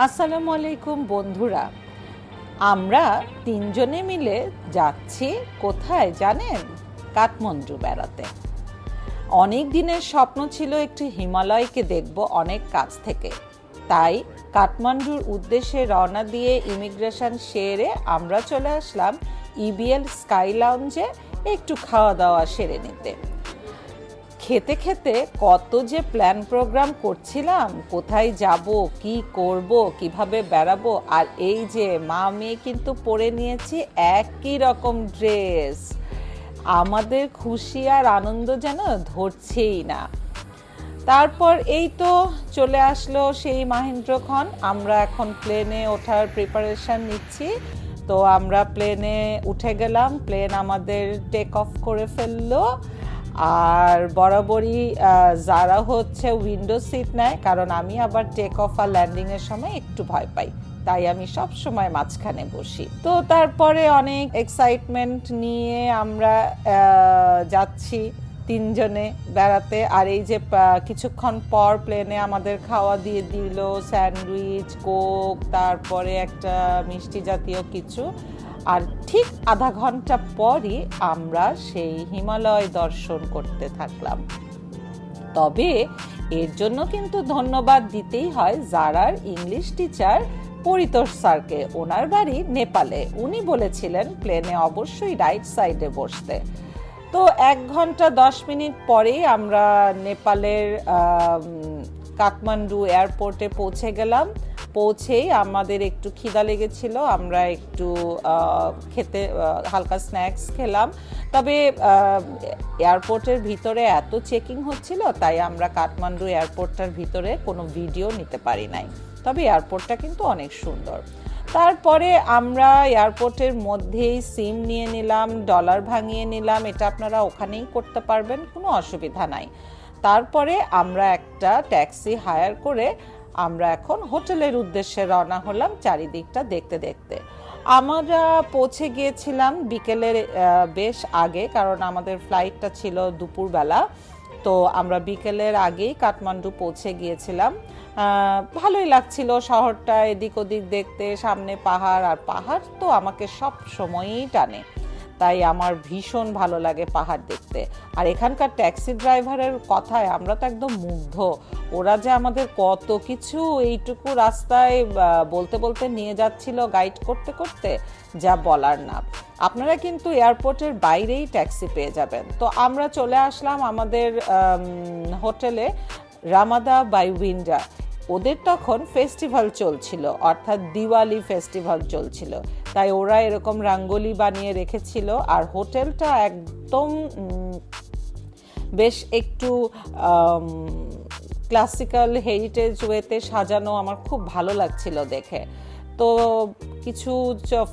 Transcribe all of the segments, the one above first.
আসসালামু আলাইকুম বন্ধুরা। আমরা তিনজনে মিলে যাচ্ছি কোথায় জানেন? কাঠমান্ডু বেড়াতে। অনেক দিনের স্বপ্ন ছিল একটি হিমালয়কে দেখব অনেক কাছ থেকে। তাই কাঠমান্ডুর উদ্দেশ্যে রওনা দিয়ে ইমিগ্রেশন সেরে আমরা চলে আসলাম ইবিএল স্কাই লাউঞ্জে একটু খাওয়া দাওয়া সেরে নিতে। খেতে খেতে কত যে প্ল্যান প্রোগ্রাম করছিলাম, কোথায় যাব, কি করব, কীভাবে বেড়াবো, আর এই যে মা মেয়ে কিন্তু পরে নিয়েছি একই রকম ড্রেস আমাদের খুশি আর আনন্দ যেন ধরছেই না। তারপর এই তো চলে আসলো সেই মাহেন্দ্রক্ষণ। আমরা এখন প্লেনে ওঠার প্রিপারেশন নিচ্ছি। তো আমরা প্লেনে উঠে গেলাম প্লেন আমাদের টেক অফ করে ফেলল। আর বরাবরই যারা হচ্ছে উইন্ডো সিট নেয়, কারণ আমি আবার টেক অফ আর ল্যান্ডিংয়ের সময় একটু ভয় পাই। তাই আমি সব সময় মাঝখানে বসি। তো তারপরে অনেক এক্সাইটমেন্ট নিয়ে আমরা যাচ্ছি তিনজনে বেড়াতে। আর এই যে কিছুক্ষণ পর প্লেনে আমাদের খাওয়া দিয়ে দিল স্যান্ডউইচ কোক তারপরে একটা মিষ্টি জাতীয় কিছু। আর ঠিক আধা ঘণ্টা পরই আমরা সেই হিমালয় দর্শন করতে থাকলাম। তবে এর জন্য কিন্তু ধন্যবাদ দিতেই হয় জারার ইংলিশ টিচার পরিতোষ স্যারকে। ওনার বাড়ি নেপালে। উনি বলেছিলেন, প্লেনে অবশ্যই রাইট সাইডে বসতে। তো এক ঘণ্টা দশ মিনিট পরেই আমরা নেপালের কাঠমান্ডু এয়ারপোর্টে পৌঁছে গেলাম। পৌঁছেই আমাদের একটু খিদা লেগেছিল, আমরা একটু খেতে হালকা স্ন্যাক্স খেলাম। তবে এয়ারপোর্টের ভিতরে এত চেকিং হচ্ছিল, তাই আমরা কাঠমান্ডু এয়ারপোর্টটার ভিতরে কোনো ভিডিও নিতে পারি নাই। তবে এয়ারপোর্টটা কিন্তু অনেক সুন্দর। তারপরে আমরা এয়ারপোর্টের মধ্যেই সিম নিয়ে নিলাম, ডলার ভাঙিয়ে নিলাম, এটা আপনারা ওখানেই করতে পারবেন, কোনো অসুবিধা নাই। তারপরে আমরা একটা ট্যাক্সি হায়ার করে আমরা এখন হোটেলের উদ্দেশ্যে রওনা হলাম চারিদিকটা দেখতে দেখতে। আমরা পৌঁছে গিয়েছিলাম বিকেলের বেশ আগে, কারণ আমাদের ফ্লাইটটা ছিল দুপুরবেলা। তো আমরা বিকেলের আগেই কাঠমান্ডু পৌঁছে গিয়েছিলাম। ভালোই লাগছিল শহরটা এদিক ওদিক দেখতে, সামনে পাহাড়, আর পাহাড় তো আমাকে সব সময়ই টানে। তাই আমার ভীষণ ভালো লাগে পাহাড় দেখতে। আর এখানকার ট্যাক্সি ড্রাইভারের কথায় আমরা তো একদম মুগ্ধ। ওরা যে আমাদের কত কিছু এইটুকু রাস্তায় বলতে বলতে নিয়ে যাচ্ছিল গাইড করতে করতে, যা বলার না। আপনারা কিন্তু এয়ারপোর্টের বাইরেই ট্যাক্সি পেয়ে যাবেন। তো আমরা চলে আসলাম আমাদের হোটেলে, রামাদা বাই উইন্ডা। ওদের তখন ফেস্টিভ্যাল চলছিল, অর্থাৎ দিওয়ালি ফেস্টিভ্যাল চলছিল। তাই ওরা এরকম রাঙ্গোলি বানিয়ে রেখেছিল, আর হোটেলটা একদম বেশ একটু ক্লাসিক্যাল হেরিটেজ ওয়েতে সাজানো আমার খুব ভালো লাগছিল দেখে। তো কিছু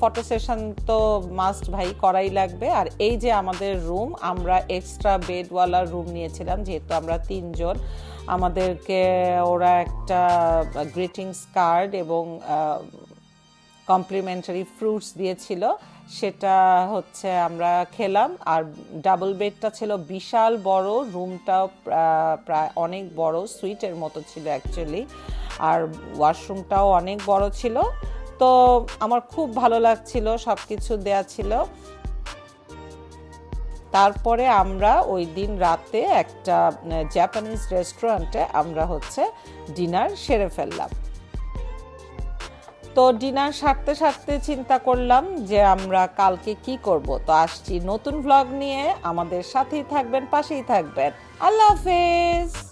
ফটো সেশন তো মাস্ট ভাই, করাই লাগবে। আর এই যে আমাদের রুম আমরা এক্সট্রা বেডওয়ালা রুম নিয়েছিলাম, যেহেতু আমরা তিনজন। আমাদেরকে ওরা একটা গ্রিটিংস কার্ড এবং কমপ্লিমেন্টারি ফ্রুটস দিয়েছিল। সেটা হচ্ছে আমরা খেলাম। আর ডাবল বেডটা ছিল বিশাল বড় রুমটাও প্রায় অনেক বড় সুইটের মতো ছিল অ্যাকচুয়ালি আর ওয়াশরুমটাও অনেক বড় ছিল। তো আমার খুব ভালো লাগছিল সব কিছু দেয়া ছিল। তারপরে আমরা ওই দিন রাতে একটা জাপানিজ রেস্টুরেন্টে আমরা হচ্ছে ডিনার সেরে ফেললাম। তো ডিনার সারতে সারতে চিন্তা করলাম যে আমরা কালকে কি করব। তো আসছি নতুন ভ্লগ নিয়ে। আমাদের সাথেই থাকবেন, পাশেই থাকবেন। আল্লাহ হাফেজ!